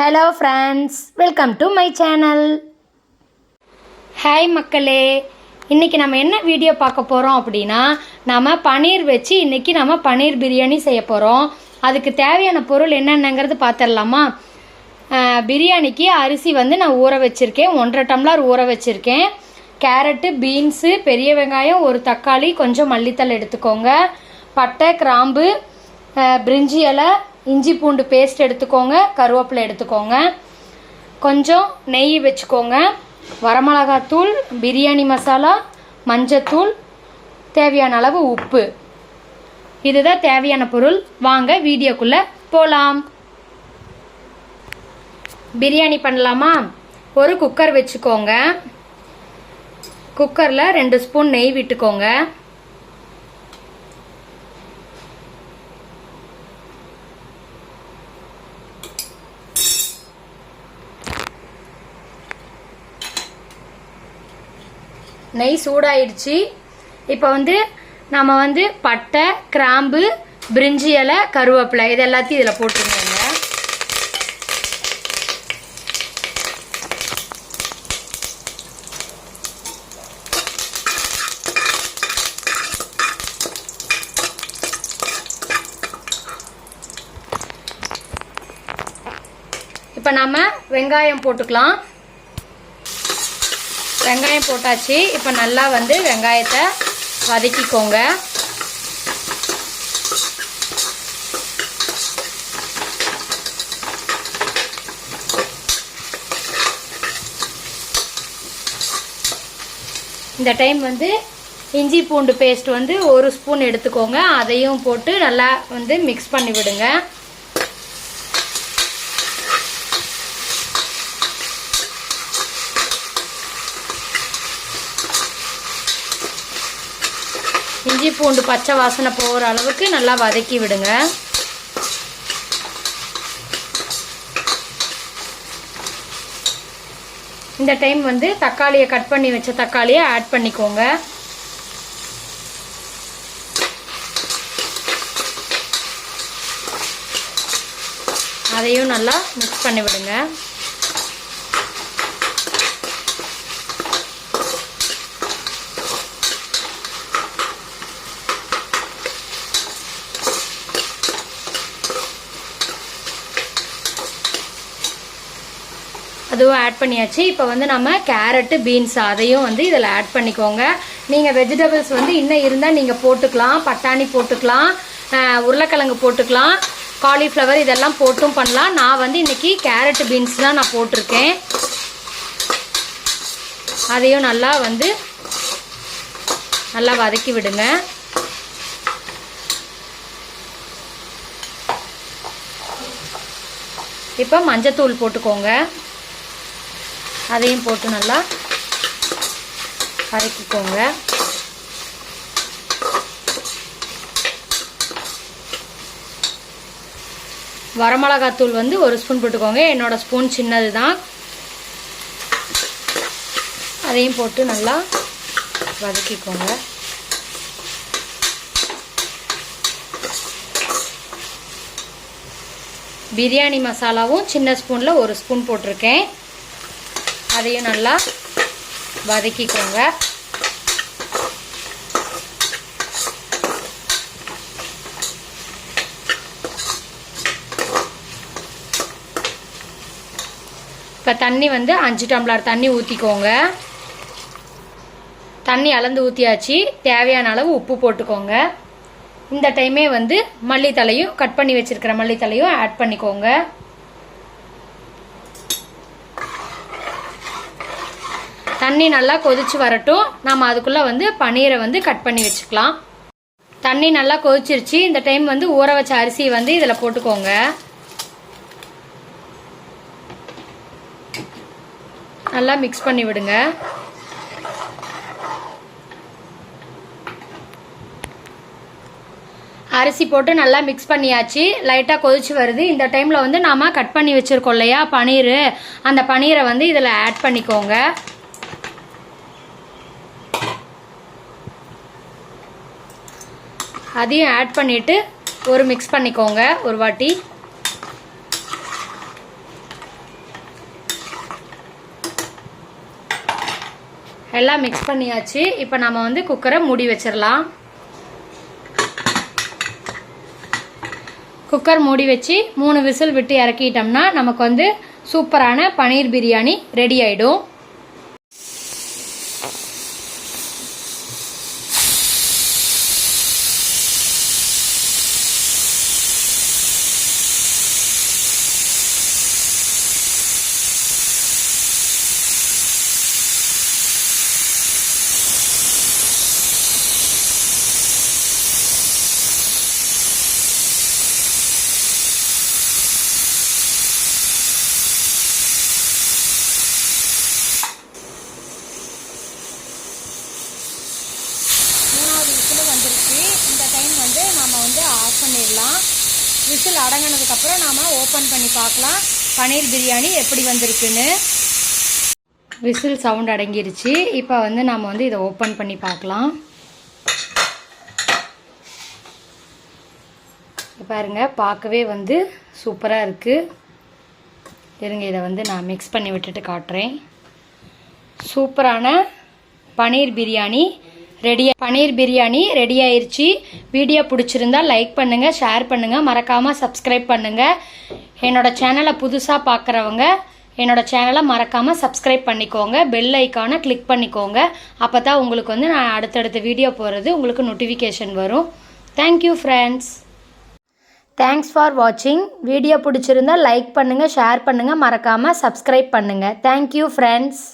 Hello friends welcome to my channel hi மக்களே. இன்றைக்கி நம்ம என்ன வீடியோ பார்க்க போகிறோம் அப்படின்னா நம்ம பன்னீர் வச்சு இன்றைக்கி நம்ம பன்னீர் பிரியாணி செய்ய போகிறோம் அதுக்கு தேவையான பொருள் என்னென்னங்கிறது பார்த்துடலாமா? பிரியாணிக்கு அரிசி வந்து நான் ஊற வச்சுருக்கேன். ஒன்றரை டம்ளர் ஊற வச்சுருக்கேன். கேரட்டு பீன்ஸு பெரிய வெங்காயம் ஒரு தக்காளி கொஞ்சம் மல்லித்தலை எடுத்துக்கோங்க. பட்டை கிராம்பு பிரிஞ்சி இலை இஞ்சி பூண்டு பேஸ்ட் எடுத்துக்கோங்க கருவேப்பிலை எடுத்துக்கோங்க. கொஞ்சம் நெய் வச்சுக்கோங்க. வரமிளகாத்தூள் பிரியாணி மசாலா மஞ்சத்தூள் தேவையான அளவு உப்பு. இதுதான் தேவையான பொருள். வாங்க வீடியோக்குள்ளே போகலாம் பிரியாணி பண்ணலாமா? ஒரு குக்கர் வச்சுக்கோங்க. குக்கரில் ரெண்டு ஸ்பூன் நெய் விட்டுக்கோங்க. நெய் சூடாயிடுச்சு. இப்போ வந்து நம்ம வந்து பட்டை கிராம்பு பிரிஞ்சி இலை கருவேப்பிலை இது எல்லாத்தையும் இதில் போட்டுருங்க. இப்போ நம்ம வெங்காயம் போட்டுக்கலாம். வெங்காயம் போட்டாச்சு. இப்போ நல்லா வந்து வெங்காயத்தை வதக்கிக்கோங்க. இந்த டைம் வந்து இஞ்சி பூண்டு பேஸ்ட் வந்து ஒரு ஸ்பூன் எடுத்துக்கோங்க. அதையும் போட்டு நல்லா வந்து மிக்ஸ் பண்ணி விடுங்க இஞ்சி பூண்டு பச்சை வாசனை போகிற அளவுக்கு நல்லா வதக்கி விடுங்க. இந்த டைம் வந்து தக்காளியை கட் பண்ணி வச்ச தக்காளியை ஆட் பண்ணிக்கோங்க. அதையும் நல்லா மிக்ஸ் பண்ணி விடுங்க. அதுவும் ஆட் பண்ணியாச்சு. இப்போ வந்து நம்ம கேரட்டு பீன்ஸ் அதையும் வந்து இதில் ஆட் பண்ணிக்கோங்க. நீங்கள் வெஜிடபிள்ஸ் வந்து இன்னும் இருந்தால் நீங்கள் போட்டுக்கலாம். பட்டாணி போட்டுக்கலாம். உருளைக்கிழங்கு போட்டுக்கலாம். காலிஃப்ளவர் இதெல்லாம் போட்டும் பண்ணலாம். நான் வந்து இன்றைக்கி கேரட்டு பீன்ஸ் தான் நான் போட்டிருக்கேன். அதையும் நல்லா வந்து நல்லா வதக்கி விடுங்க. இப்போ மஞ்சத்தூள் போட்டுக்கோங்க. அதையும் போட்டு நல்லா வதக்கிக்கோங்க வரமிளகாத்தூள் வந்து ஒரு ஸ்பூன் போட்டுக்கோங்க. என்னோட ஸ்பூன் சின்னது தான் அதையும் போட்டு நல்லா வதக்கிக்கோங்க. பிரியாணி மசாலாவும் சின்ன ஸ்பூனில் ஒரு ஸ்பூன் போட்டிருக்கேன். அதையும் நல்லா வதக்கிக்கோங்க. இப்போ தண்ணி வந்து அஞ்சு டம்ளர் தண்ணி ஊற்றிக்கோங்க தண்ணி அளந்து ஊற்றியாச்சு தேவையான அளவு உப்பு போட்டுக்கோங்க. இந்த டைமே வந்து மல்லித்தலையும் கட் பண்ணி வச்சிருக்கிற மல்லித்தலையும் ஆட் பண்ணிக்கோங்க. தண்ணி நல்லா கொதிச்சு வரட்டும். நம்ம அதுக்குள்ளே வந்து பன்னீரை வந்து கட் பண்ணி வச்சுக்கலாம். தண்ணி நல்லா கொதிச்சிருச்சு. இந்த டைம் வந்து ஊற வச்ச அரிசியை வந்து இதில் போட்டுக்கோங்க. நல்லா மிக்ஸ் பண்ணி விடுங்க. அரிசி போட்டு நல்லா மிக்ஸ் பண்ணியாச்சு. லைட்டாக கொதிச்சு வருது. இந்த டைமில் வந்து நாம் கட் பண்ணி வச்சுருக்கோம் இல்லையா? பன்னீர் அந்த பன்னீரை வந்து இதில் ஆட் பண்ணிக்கோங்க. அதையும் ஆட் பண்ணிவிட்டு ஒரு மிக்ஸ் பண்ணிக்கோங்க ஒரு வாட்டி. எல்லாம் மிக்ஸ் பண்ணியாச்சு. இப்போ நம்ம வந்து குக்கரை மூடி வச்சிடலாம் குக்கர் மூடி வச்சு மூணு விசில் விட்டு இறக்கிட்டோம்னா நமக்கு வந்து சூப்பரான பன்னீர் பிரியாணி ரெடி ஆகிடும் விசில் அடங்கினதுக்கப்புறம் நாம் ஓப்பன் பண்ணி பார்க்கலாம். பன்னீர் பிரியாணி எப்படி வந்திருக்குன்னு. விசில் சவுண்ட் அடங்கிருச்சு. இப்போ வந்து நாம் வந்து இதை ஓப்பன் பண்ணி பார்க்கலாம். பாருங்க பார்க்கவே வந்து சூப்பராக இருக்குது இருங்க இதை வந்து நான் மிக்ஸ் பண்ணி விட்டுட்டு காட்டுறேன். சூப்பரான பன்னீர் பிரியாணி ரெடி பன்னீர் பிரியாணி ரெடி ஆயிடுச்சு வீடியோ பிடிச்சிருந்தா லைக் பண்ணுங்கள் ஷேர் பண்ணுங்கள் மறக்காமல் சப்ஸ்கிரைப் பண்ணுங்கள் என்னோட சேனலை புதுசாக பார்க்குறவங்க என்னோட சேனலை மறக்காமல் சப்ஸ்கிரைப் பண்ணிக்கோங்க. பெல் ஐக்கானை கிளிக் பண்ணிக்கோங்க. அப்போ தான் உங்களுக்கு வந்து நான் அடுத்தடுத்த வீடியோ போகிறது உங்களுக்கு நோட்டிஃபிகேஷன் வரும். Thank you friends thanks for வாட்சிங் வீடியோ பிடிச்சிருந்தா லைக் பண்ணுங்கள் ஷேர் பண்ணுங்கள் மறக்காமல் சப்ஸ்கிரைப் பண்ணுங்கள் தேங்க்யூ ஃப்ரெண்ட்ஸ்